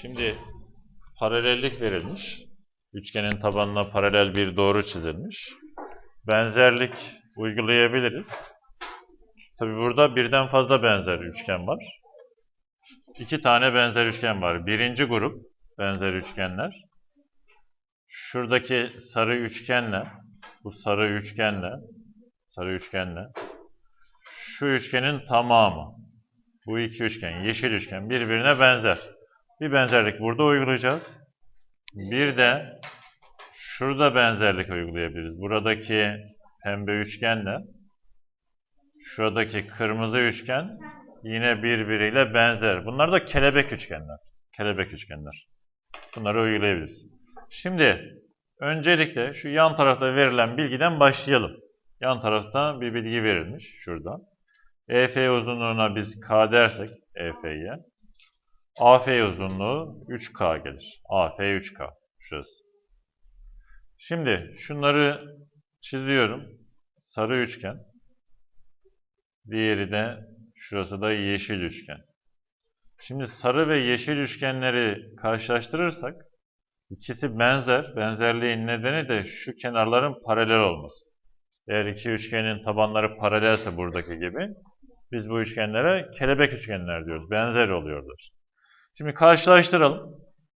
Şimdi paralellik verilmiş. Üçgenin tabanına paralel bir doğru çizilmiş. Benzerlik uygulayabiliriz. Tabi burada birden fazla benzer üçgen var. İki tane benzer üçgen var. Birinci grup benzer üçgenler. Şuradaki sarı üçgenle, bu sarı üçgenle, sarı üçgenle, şu üçgenin tamamı, bu iki üçgen, yeşil üçgen birbirine benzer. Bir benzerlik burada uygulayacağız. Bir de şurada benzerlik uygulayabiliriz. Buradaki pembe üçgenle şuradaki kırmızı üçgen yine birbiriyle benzer. Bunlar da kelebek üçgenler. Kelebek üçgenler. Bunları uygulayabiliriz. Şimdi öncelikle şu yan tarafta verilen bilgiden başlayalım. Yan tarafta bir bilgi verilmiş şurada. EF uzunluğuna biz K dersek EF'ye AF uzunluğu 3K gelir. AF 3K. Şurası. Şimdi şunları çiziyorum. Sarı üçgen. Diğeri de şurası da yeşil üçgen. Şimdi sarı ve yeşil üçgenleri karşılaştırırsak ikisi benzer. Benzerliğin nedeni de şu kenarların paralel olması. Eğer iki üçgenin tabanları paralelse buradaki gibi biz bu üçgenlere kelebek üçgenler diyoruz. Benzer oluyorlar. Şimdi karşılaştıralım.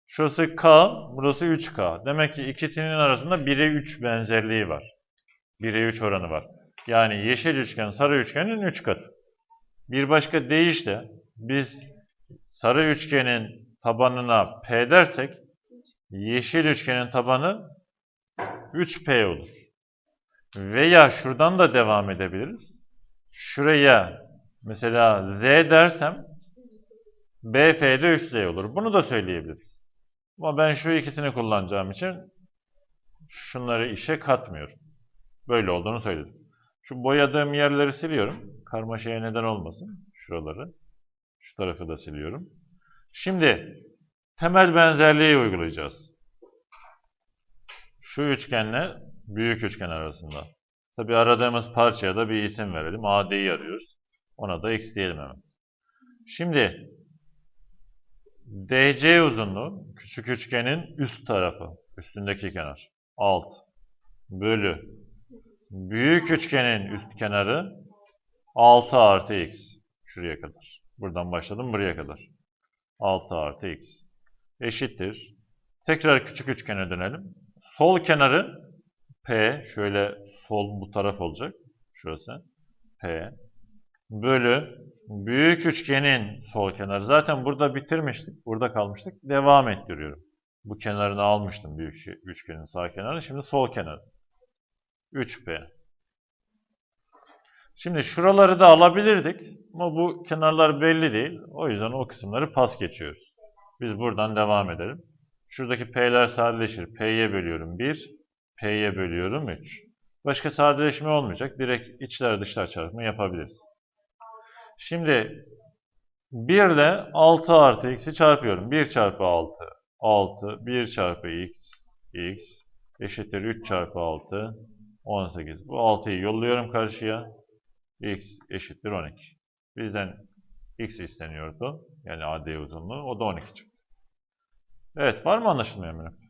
Şurası K, burası 3K. Demek ki ikisinin arasında 1'e 3 benzerliği var. 1'e 3 oranı var. Yani yeşil üçgen sarı üçgenin 3 katı. Bir başka deyişle biz sarı üçgenin tabanına P dersek yeşil üçgenin tabanı 3P olur. Veya şuradan da devam edebiliriz. Şuraya mesela Z dersem BF'de 3Z olur. Bunu da söyleyebiliriz. Ama ben şu ikisini kullanacağım için şunları işe katmıyorum. Böyle olduğunu söyledim. Şu boyadığım yerleri siliyorum. Karmaşaya neden olmasın. Şuraları. Şu tarafı da siliyorum. Şimdi temel benzerliği uygulayacağız. Şu üçgenle büyük üçgen arasında. Tabi aradığımız parçaya da bir isim verelim. AD'yi arıyoruz. Ona da X diyelim hemen. Şimdi DC uzunluğu küçük üçgenin üst tarafı. Üstündeki kenar. Alt. Bölü. Büyük üçgenin üst kenarı 6 artı X. Şuraya kadar. Buradan başladım buraya kadar. 6 artı X. Eşittir. Tekrar küçük üçgene dönelim. Sol kenarı P, şöyle sol bu taraf olacak. Şurası. P. Bölü büyük üçgenin sol kenarı. Zaten burada bitirmiştik. Burada kalmıştık. Devam ettiriyorum. Bu kenarını almıştım büyük üçgenin sağ kenarını. Şimdi sol kenarı. 3P. Şimdi şuraları da alabilirdik. Ama bu kenarlar belli değil. O yüzden o kısımları pas geçiyoruz. Biz buradan devam edelim. Şuradaki P'ler sadeleşir. P'ye bölüyorum 1. P'ye bölüyorum 3. Başka sadeleşme olmayacak. Direkt içler dışlar çarpımı yapabiliriz. Şimdi 1 ile 6 artı x'i çarpıyorum. 1 çarpı 6. 6. 1 çarpı x. x. Eşittir 3 çarpı 6. 18. Bu 6'yı yolluyorum karşıya. x eşittir 12. Bizden x isteniyordu. Yani AD uzunluğu. O da 12 çıktı. Evet var mı anlaşılmayan bir nokta?